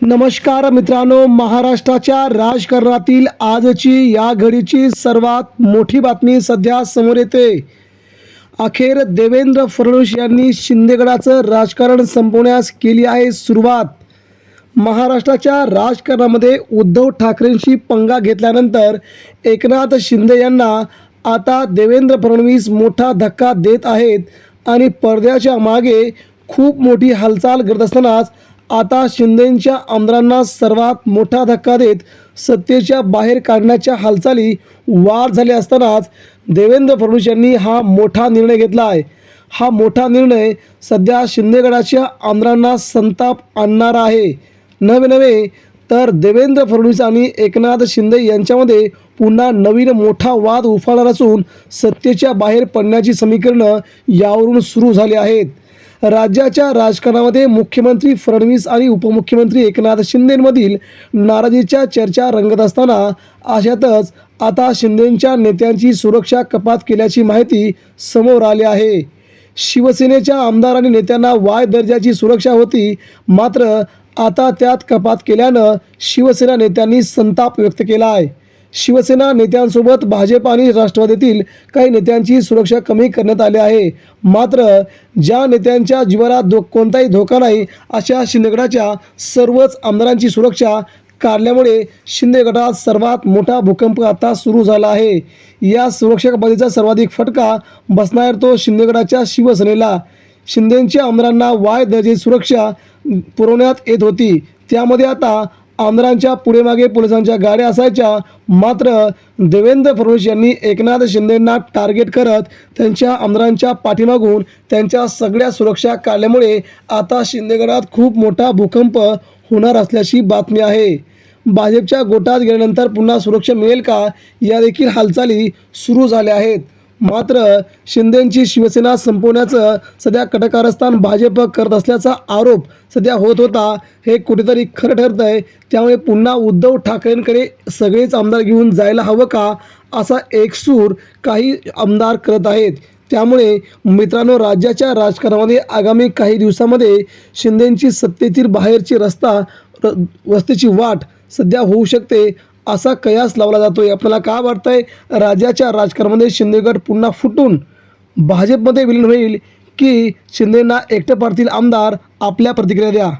नमस्कार मित्रांनो महाराष्ट्राच्या राजकारणातील आजची या घडीची सर्वात मोठी बातमी सध्या समोर येते. अखेर देवेंद्र फडणवीस यांनी शिंदेगडाचं राजकारण संपवण्यास केली आहे सुरुवात. महाराष्ट्राच्या राजकारणामध्ये उद्धव ठाकरेंशी पंगा घेतल्यानंतर एकनाथ शिंदे यांना आता देवेंद्र फडणवीस मोठा धक्का देत आहेत आणि पडद्याच्या मागे खूप मोठी हालचाल करत असतानाच आता शिंदेंच्या आमदारांना सर्वात मोठा धक्का देत सत्तेच्या बाहेर काढण्याच्या हालचाली वाढ झाले असतानाच देवेंद्र फडणवीस यांनी हा मोठा निर्णय घेतला आहे. हा मोठा निर्णय सध्या शिंदेगडाच्या आमदारांना संताप आणणारा आहे. नवे नवे तर देवेंद्र फडणवीस आणि एकनाथ शिंदे यांच्यामध्ये पुन्हा नवीन मोठा वाद उफाळणार असून सत्तेच्या बाहेर पडण्याची समीकरणं यावरून सुरू झाली आहेत. राज्याच्या राजकारणामध्ये मुख्यमंत्री फडणवीस आणि उपमुख्यमंत्री एकनाथ शिंदेमधील नाराजीच्या चर्चा रंगत असताना अशातच आता शिंदेंच्या नेत्यांची सुरक्षा कपात केल्याची माहिती समोर आली आहे. शिवसेनेच्या आमदार आणि नेत्यांना वाय दर्जाची सुरक्षा होती मात्र आता त्यात कपात केल्यानं शिवसेना नेत्यांनी संताप व्यक्त केला आहे शिवसेना नेत्यांसोबत भाजप आणि राष्ट्रवादीतील काही नेत्यांची सुरक्षा कमी करण्यात आली आहे. मात्र ज्या नेत्यांच्या जीवाला धो कोणताही धोका नाही अशा शिंदेगडाच्या सर्वच आमदारांची सुरक्षा काढल्यामुळे शिंदे गटात सर्वात मोठा भूकंप आता सुरू झाला आहे. या सुरक्षा कपातीचा सर्वाधिक फटका बसणार तो शिंदेगडाच्या शिवसेनेला. शिंदेच्या आमदारांना वाय दर्जाची सुरक्षा पुरवण्यात येत होती. त्यामध्ये आता आमदारांच्या पुढे मागे पोलिसांच्या गाड्या असायच्या. मात्र देवेंद्र फडणवीस यांनी एकनाथ शिंदेंना टार्गेट करत त्यांच्या आमदारांच्या पाठीमागून त्यांच्या सगळ्या सुरक्षा काढल्यामुळे आता शिंदेगडात खूप मोठा भूकंप होणार असल्याची बातमी आहे. भाजपच्या गोटात गेल्यानंतर पुन्हा सुरक्षा मिळेल का? या देखील हालचाली सुरू झाल्या आहेत. मात्र शिंदेंची शिवसेना संपवण्याचं सध्या कटकारस्थान भाजप करत असल्याचा आरोप सध्या होत होता हे कुठेतरी खरं ठरत आहे त्यामुळे पुन्हा उद्धव ठाकरेंकडे सगळेच आमदार घेऊन जायला हवं का? असा एकसूर काही आमदार करत आहेत. त्यामुळे मित्रांनो राज्याच्या राजकारणामध्ये आगामी काही दिवसामध्ये शिंदेंची सत्तेतील बाहेरची रस्ता र रस्त्याची वाट सध्या होऊ शकते. असा कयास लावला जातोय. आपल्याला काय वाटतंय? राज्याच्या राजकारणामध्ये शिंदेगड पुन्हा फुटून भाजपमध्ये विलीन होईल की शिंदेंना एकटं पाडतील आमदार? आपल्या प्रतिक्रिया द्या.